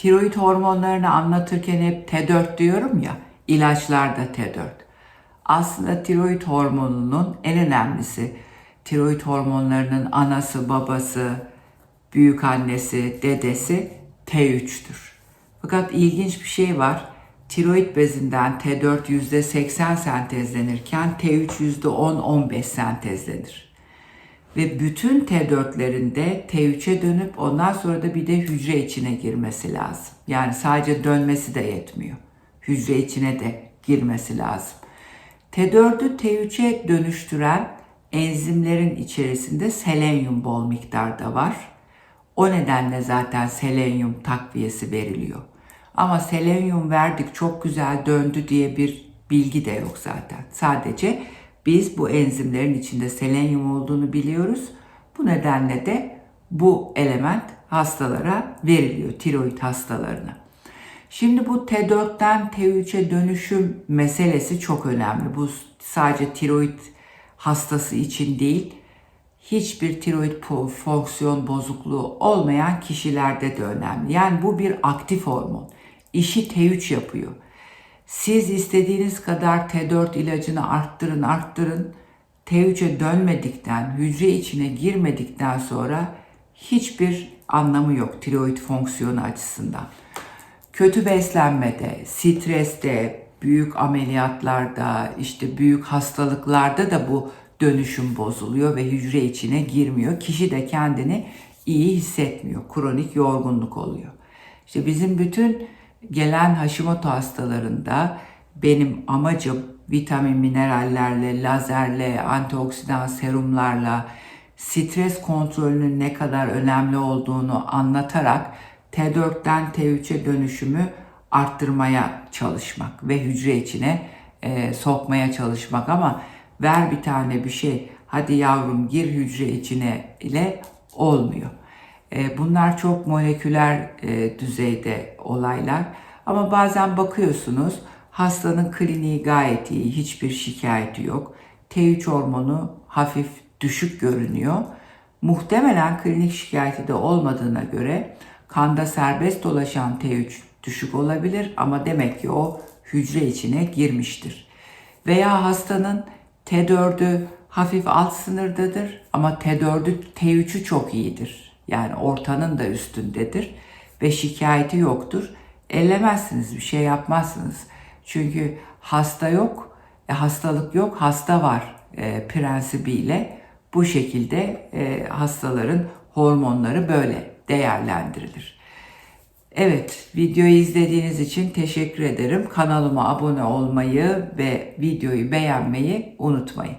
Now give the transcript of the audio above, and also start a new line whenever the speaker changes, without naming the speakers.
tiroid hormonlarını anlatırken hep T4 diyorum ya, ilaçlarda T4. Aslında tiroid hormonunun en önemlisi, tiroid hormonlarının anası, babası, büyük annesi, dedesi T3'tür. Fakat ilginç bir şey var. Tiroid bezinden T4 %80 sentezlenirken T3 %10-15 sentezlenir. Ve bütün T4'lerinde T3'e dönüp ondan sonra da bir de hücre içine girmesi lazım. Yani sadece dönmesi de yetmiyor. Hücre içine de girmesi lazım. T4'ü T3'e dönüştüren enzimlerin içerisinde selenyum bol miktarda var. O nedenle zaten selenyum takviyesi veriliyor. Ama selenyum verdik çok güzel döndü diye bir bilgi de yok zaten. Sadece biz bu enzimlerin içinde selenyum olduğunu biliyoruz. Bu nedenle de bu element hastalara veriliyor, tiroid hastalarına. Şimdi bu T4'ten T3'e dönüşüm meselesi çok önemli. Bu sadece tiroid hastası için değil, hiçbir tiroid fonksiyon bozukluğu olmayan kişilerde de önemli. Yani bu bir aktif hormon. İşi T3 yapıyor. Siz istediğiniz kadar T4 ilacını arttırın arttırın. T3'e dönmedikten, hücre içine girmedikten sonra hiçbir anlamı yok tiroid fonksiyonu açısından. Kötü beslenmede, streste, büyük ameliyatlarda, işte büyük hastalıklarda da bu dönüşüm bozuluyor ve hücre içine girmiyor. Kişi de kendini iyi hissetmiyor. Kronik yorgunluk oluyor. İşte bizim bütün gelen Hashimoto hastalarında benim amacım vitamin minerallerle, lazerle, antioksidan serumlarla stres kontrolünün ne kadar önemli olduğunu anlatarak T4'ten T3'e dönüşümü arttırmaya çalışmak ve hücre içine e, sokmaya çalışmak ama ver bir tane bir şey hadi yavrum gir hücre içine ile olmuyor. E, bunlar çok moleküler e, düzeyde olaylar ama bazen bakıyorsunuz hastanın kliniği gayet iyi hiçbir şikayeti yok. T3 hormonu hafif düşük görünüyor. Muhtemelen klinik şikayeti de olmadığına göre kanda serbest dolaşan T3 düşük olabilir ama demek ki o hücre içine girmiştir. Veya hastanın T4'ü hafif alt sınırdadır ama T4'ü T3'ü çok iyidir. Yani ortanın da üstündedir ve şikayeti yoktur. Ellemezsiniz, bir şey yapmazsınız. Çünkü hasta yok, e, hastalık yok, hasta var e, prensibiyle. Bu şekilde e, hastaların hormonları böyle değerlendirilir. Evet, videoyu izlediğiniz için teşekkür ederim. Kanalıma abone olmayı ve videoyu beğenmeyi unutmayın.